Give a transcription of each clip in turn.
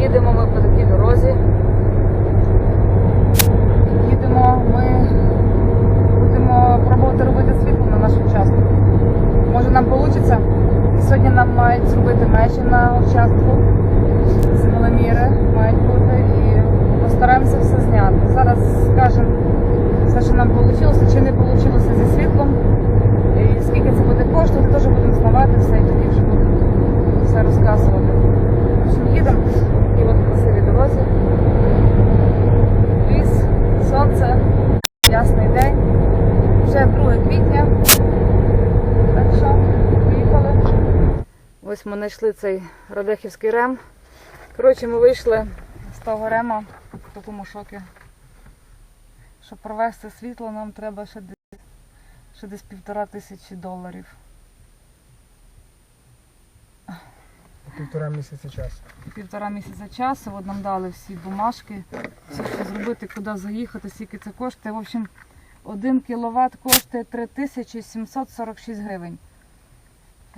Їдемо ми по такій дорозі. Їдемо, ми будемо пробувати робити світло на нашому участку. Може нам вийде? Сьогодні нам мають зробити межі на участку. Землеміри мають бути і постараємося все зняти. Зараз скажемо все, що нам вийшло, чи не вийшло зі світлом. І скільки це буде коштувати, теж будемо знавати все і тоді вже будемо все розказувати. Їдемо і от красиві дорозі. Ліс, сонце, ясний день. Вже 2 квітня. Так що, поїхали. Ось ми знайшли цей Радехівський рем. Коротше, ми вийшли з того рема в такому шокі. Щоб провести світло, нам треба ще десь, ще десь півтора тисячі доларів. Півтора місяця часу. півтора місяця часу. От нам дали всі бумажки, все, що зробити, куди заїхати, скільки це коштує. В общем, 1 кВт коштує 3746 гривень.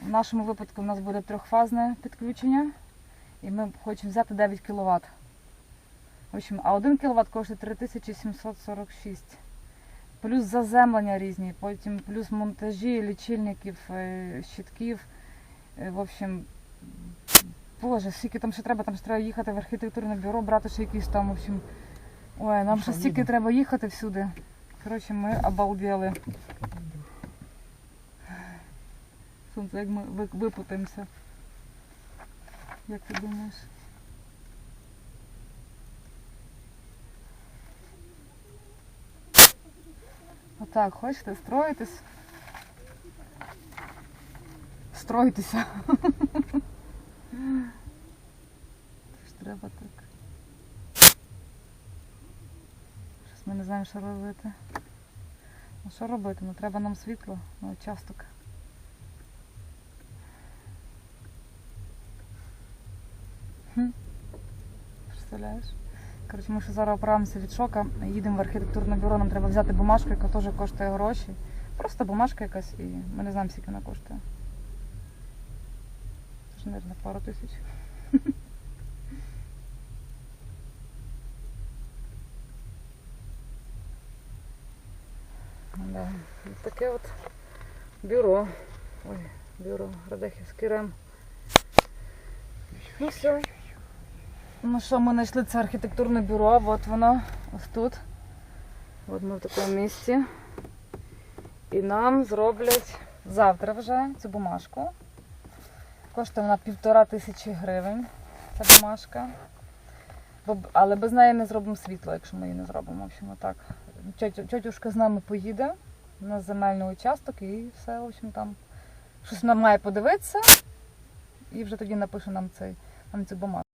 В нашому випадку в нас буде трьохфазне підключення, і ми хочемо взяти 9 кВт. В общем, а 1 кВт коштує 3746. Плюс заземлення різні, потім плюс монтажі лічильників, е, щитків. Е, В общем, Боже, скільки там ще треба, там ще треба їхати в архітектурне бюро, брати ще якісь там, в общем. Ой, нам ще стільки треба їхати всюди. Коротше, ми обалділи. Сонце, як ми випутаємося. Як ти думаєш? Отак, хочете строїтесь? Строїтеся. Тож треба так. Щось ми не знаємо, що робити. Ну що робити? Ну треба нам світло на участок. Представляєш? Коротше, ми ще зараз оправимося від шока, їдемо в архітектурне бюро, нам треба взяти бумажку, яка теж коштує гроші. Просто бумажка якась і ми не знаємо, скільки вона коштує. Це ж, мабуть, пару тисяч. Да. Таке от бюро. Ой, бюро Радехівський рем. Ну все. Ну що, ми знайшли це архітектурне бюро, от воно, ось тут. От ми в такому місці. І нам зроблять завтра вже цю бумажку. Коштує вона півтора тисячі гривень, ця бумажка. Але без неї не зробимо світло, якщо ми її не зробимо. В общем, отак. Тьотюшка з нами поїде на земельний участок і все, в общем, там щось вона має подивитися і вже тоді напише нам, цей, нам цю бумажку.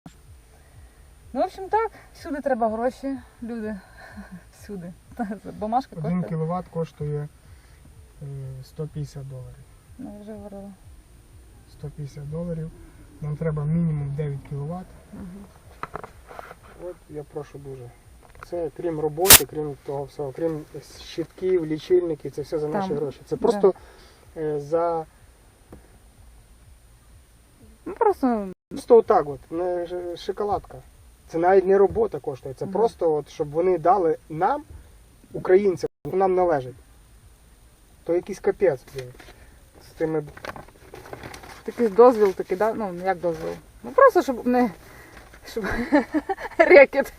Ну, в общем, так, всюди треба гроші, люди. Всюди. Бумажка Один коштує. кіловат коштує е, 150 доларів. Ну, я вже говорила. 150 доларів. Нам треба мінімум 9 кіловат. Мгм. От я прошу дуже. Це крім роботи, крім того всього, крім щитків, лічильників, це все за наші Там, гроші. Це просто е, за Ну, просто просто отак от, не ж- шоколадка. Це навіть не робота коштує. Це просто, от, щоб вони дали нам, українцям, що нам належить. То якийсь капець, блін. З тими такий дозвіл, такий, да? ну як дозвіл. Ну просто щоб не. Щоб... рекет.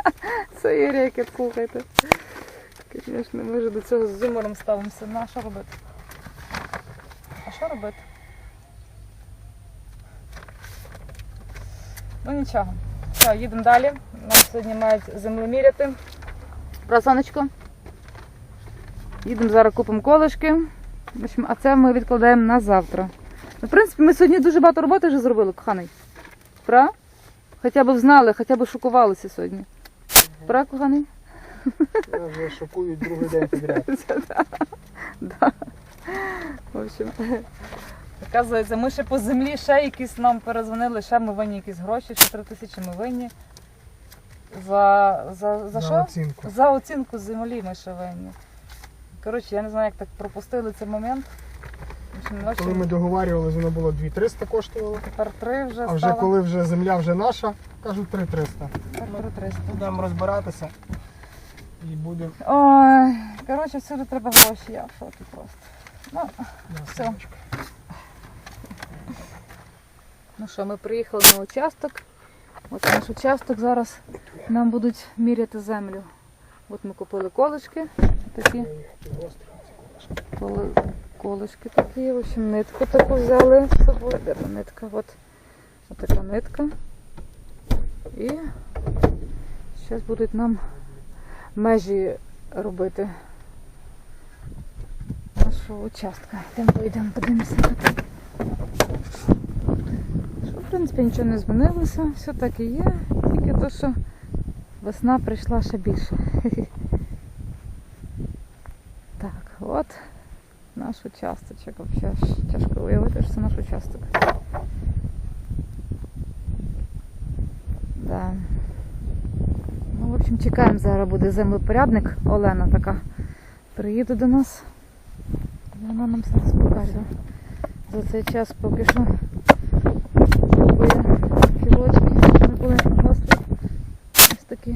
Це є рекет, слухайте. Звісно, ми вже до цього з юмором ставимося. Ну, а що робити? А що робити? Ну нічого. Все, їдемо далі. Нас сьогодні мають землеміряти. Про сонечко. Їдемо зараз купимо колишки. А це ми відкладаємо на завтра. Ну, в принципі, ми сьогодні дуже багато роботи вже зробили, коханий. Пра? Хоча б знали, хоча б шокувалися сьогодні. Пра, коханий? мене вже шокують другий день підряд. В общем, оказується, ми ще по землі ще якісь нам перезвонили, ще ми винні якісь гроші, ще три тисячі ми винні. За, за, за, що? оцінку. За оцінку землі ми ще винні. Коротше, я не знаю, як так пропустили цей момент. В Коли ми договарювалися, воно було 2300 коштувало. тепер три вже А вже стало. коли вже земля вже наша, кажуть 3300. Тепер три 300. Будемо розбиратися і будемо. Ой, коротше, всюди треба гроші, я в шокі просто. Ну, Все. Ну що, ми приїхали на участок. От наш участок зараз нам будуть міряти землю. От ми купили колишки, такі коли, колишки такі, в общем, нитку таку взяли з собою. Де нитка? От така нитка. І зараз будуть нам межі робити нашого участка. Йдемо, поїдемо, подивимося. Принципі, нічого не змінилося, все так і є, тільки то, що весна прийшла ще більше. Так, от наш участочок. Взагалі тяжко уявити, що це наш участок. Да. Ну, в общем, чекаємо, зараз буде землепорядник. Олена така приїде до нас. Вона нам це покаже. За цей час поки що купує кілочки, щоб не були гострі. Ось такі.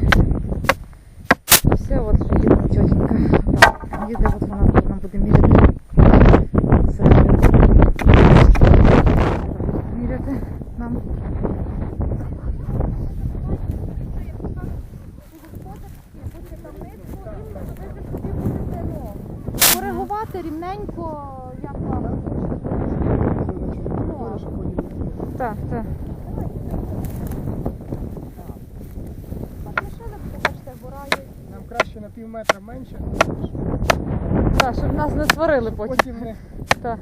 І все, от вже їде тітенька. Так, їде, от вона тут нам буде міряти. Землю. Міряти нам. Коригувати рівненько, як вам. Так, так. Машина, бачите, бурає. Нам краще на пів метра менше, Так, щоб нас не сварили потім. потім не. Так.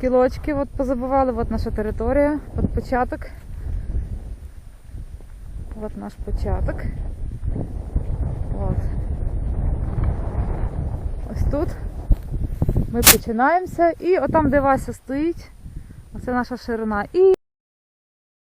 Кілочки от позабивали, от наша територія, от початок. От наш початок. От. Ось тут. Ми починаємося. І отам, де Вася стоїть, оце наша ширина. І